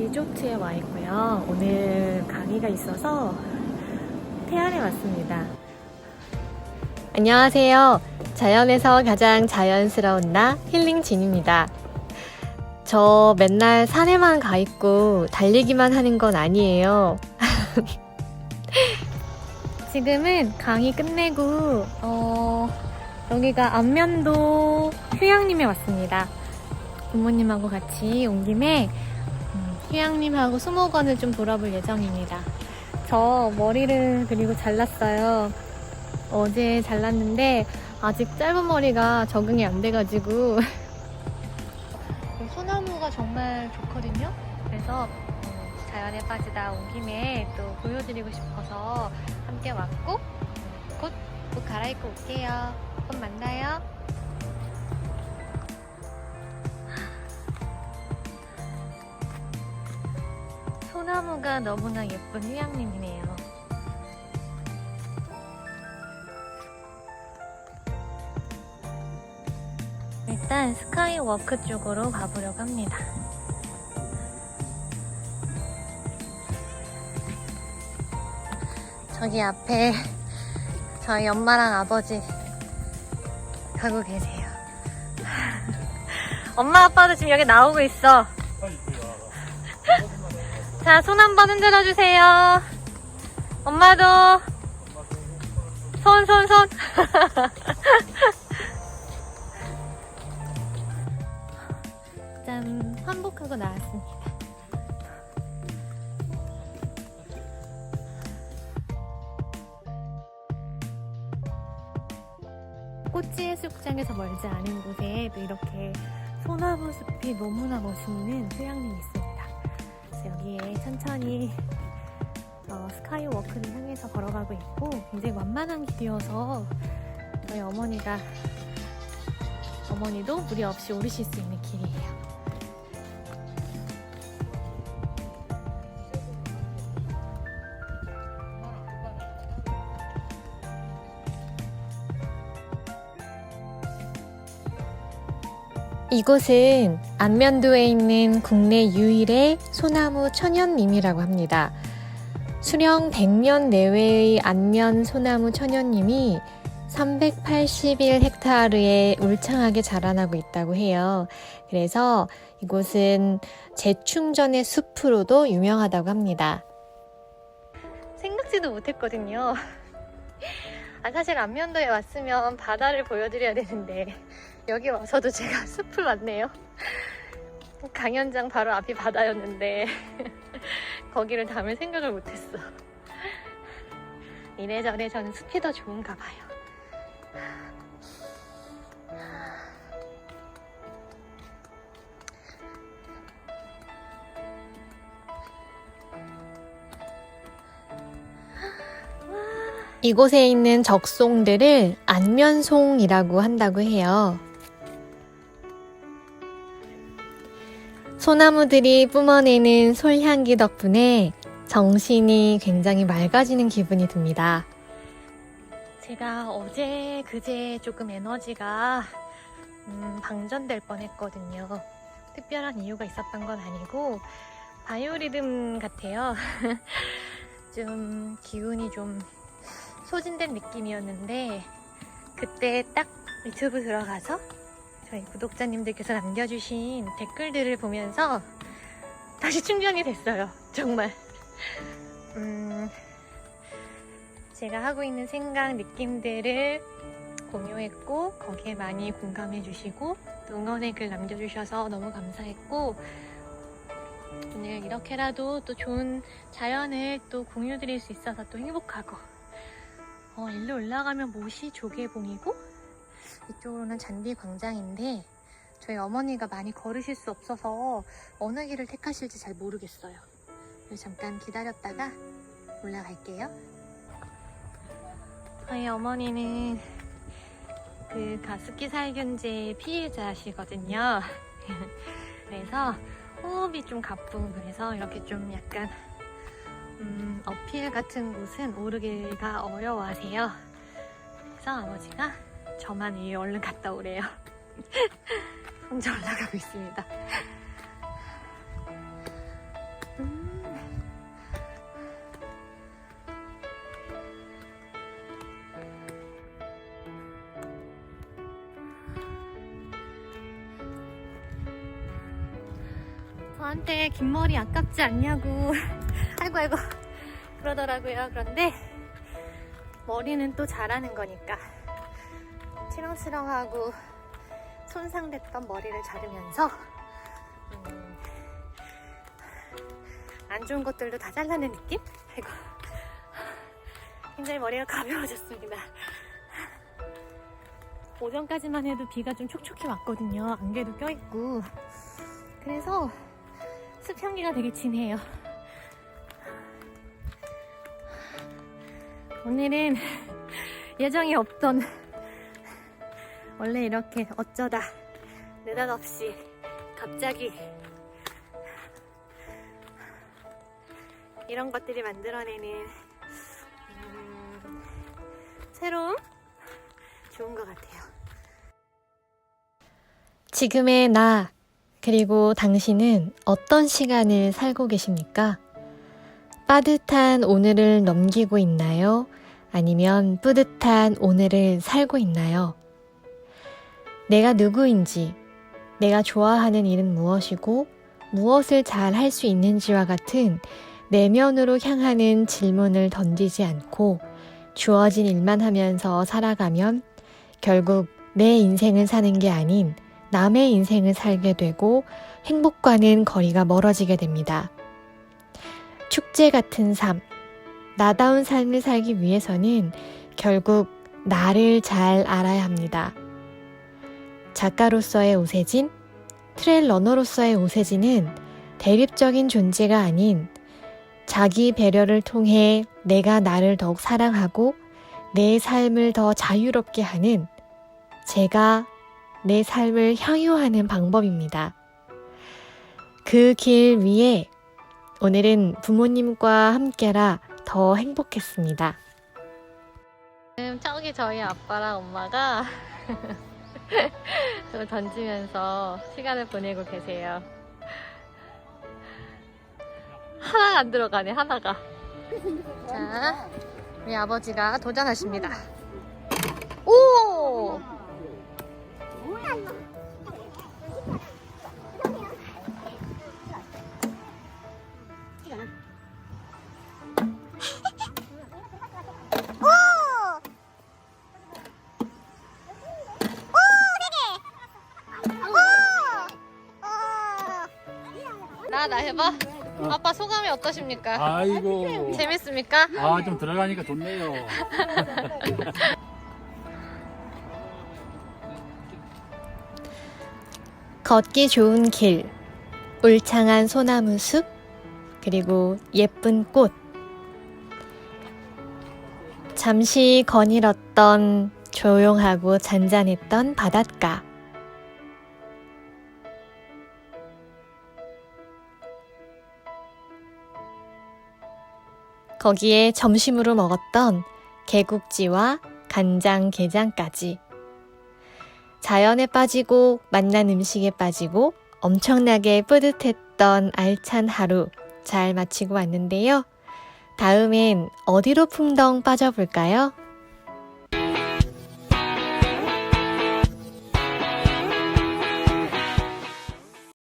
리조트에 와 있고요. 오늘 강의가 있어서 태안에 왔습니다. 안녕하세요. 자연에서 가장 자연스러운 나 힐링 진입니다. 저 맨날 산에만 가 있고 달리기만 하는 건 아니에요. 지금은 강의 끝내고 어, 여기가 안면도 휴양림에 왔습니다. 부모님하고 같이 온 김에 음, 휴양림하고 수목원을 좀 돌아볼 예정입니다. 저 머리를 그리고 잘랐어요. 어제 잘랐는데 아직 짧은 머리가 적응이 안 돼가지고 소나무가 정말 좋거든요. 그래서 음, 자연에 빠지다 온 김에 또 보여드리고 싶어서 함께 왔고 음, 곧옷 갈아입고 올게요. 곧 만나요. 소나무가 너무나 예쁜 휴양림이네요. 일단 스카이워크 쪽으로 가보려고 합니다. 저기 앞에 저희 엄마랑 아버지 가고 계세요. 엄마 아빠도 지금 여기 나오고 있어. 자, 손 한번 흔들어 주세요. 엄마도 손, 손, 손. 짠, 환복하고 나왔습니다. 꽃지 해수욕장에서 멀지 않은 곳에 또 이렇게 소나무 숲이 너무나 멋있는 휴양림이 있습니 여기에 천천히 어, 스카이워크를 향해서 걸어가고 있고 굉장히 완만한 길이어서 저희 어머니가 어머니도 무리 없이 오르실 수 있는 길이에요. 이곳은 안면도에 있는 국내 유일의 소나무 천연님이라고 합니다. 수령 100년 내외의 안면 소나무 천연님이 381헥타르에 울창하게 자라나고 있다고 해요. 그래서 이곳은 재충전의 숲으로도 유명하다고 합니다. 생각지도 못했거든요. 아, 사실 안면도에 왔으면 바다를 보여드려야 되는데 여기 와서도 제가 숲을 왔네요. 강연장 바로 앞이 바다였는데 거기를 담을 생각을 못했어. 이래저래 저는 숲이 더 좋은가 봐요. 이곳에 있는 적송들을 안면송이라고 한다고 해요. 소나무들이 뿜어내는 솔향기 덕분에 정신이 굉장히 맑아지는 기분이 듭니다. 제가 어제 그제 조금 에너지가 음, 방전될 뻔했거든요. 특별한 이유가 있었던 건 아니고 바이오리듬 같아요. 좀 기운이 좀 소진된 느낌이었는데 그때 딱 유튜브 들어가서 저희 구독자님들께서 남겨주신 댓글들을 보면서 다시 충전이 됐어요. 정말. 음, 제가 하고 있는 생각, 느낌들을 공유했고 거기에 많이 공감해 주시고 또 응원의 글 남겨주셔서 너무 감사했고 오늘 이렇게라도 또 좋은 자연을 또 공유 드릴 수 있어서 또 행복하고 어, 일로 올라가면 모시 조개봉이고 이쪽으로는 잔디 광장인데 저희 어머니가 많이 걸으실 수 없어서 어느 길을 택하실지 잘 모르겠어요. 잠깐 기다렸다가 올라갈게요. 저희 어머니는 그 가습기 살균제 피해자시거든요. 그래서 호흡이 좀 가쁘고 그래서 이렇게 좀 약간 음, 어필 같은 곳은 오르기가 어려워하세요. 그래서 아버지가 저만 이 얼른 갔다 오래요. 혼자 올라가고 있습니다. 저한테 긴 머리 아깝지 않냐고 아이고 아이고 그러더라고요. 그런데 머리는 또 자라는 거니까 치렁치렁하고 손상됐던 머리를 자르면서 음, 안 좋은 것들도 다 잘라낸 느낌? 아이고 굉장히 머리가 가벼워졌습니다. 오전까지만 해도 비가 좀 촉촉히 왔거든요. 안개도 껴있고 그래서 수평기가 되게 진해요. 오늘은 예정이 없던 원래 이렇게 어쩌다 느닷없이 갑자기 이런 것들이 만들어내는 음, 새로움 좋은 것 같아요. 지금의 나, 그리고 당신은 어떤 시간을 살고 계십니까? 빠듯한 오늘을 넘기고 있나요? 아니면 뿌듯한 오늘을 살고 있나요? 내가 누구인지, 내가 좋아하는 일은 무엇이고, 무엇을 잘 할 수 있는지와 같은 내면으로 향하는 질문을 던지지 않고 주어진 일만 하면서 살아가면 결국 내 인생을 사는 게 아닌 남의 인생을 살게 되고 행복과는 거리가 멀어지게 됩니다. 축제 같은 삶, 나다운 삶을 살기 위해서는 결국 나를 잘 알아야 합니다. 작가로서의 오세진, 트레일 러너로서의 오세진은 대립적인 존재가 아닌 자기 배려를 통해 내가 나를 더욱 사랑하고 내 삶을 더 자유롭게 하는 제가 내 삶을 향유하는 방법입니다. 그 길 위에 오늘은 부모님과 함께라 더 행복했습니다. 지금 저기 저희 아빠랑 엄마가 저를 던지면서 시간을 보내고 계세요. 하나가 안 들어가네, 하나가. 자, 우리 아버지가 도전하십니다. 오! 나 해봐. 아빠 소감이 어떠십니까? 아이고. 재밌습니까? 아, 좀 들어가니까 좋네요. 걷기 좋은 길, 울창한 소나무 숲, 그리고 예쁜 꽃. 잠시 거닐었던 조용하고 잔잔했던 바닷가. 거기에 점심으로 먹었던 개국지와 간장 게장까지. 자연에 빠지고 만난 음식에 빠지고 엄청나게 뿌듯했던 알찬 하루 잘 마치고 왔는데요. 다음엔 어디로 풍덩 빠져볼까요?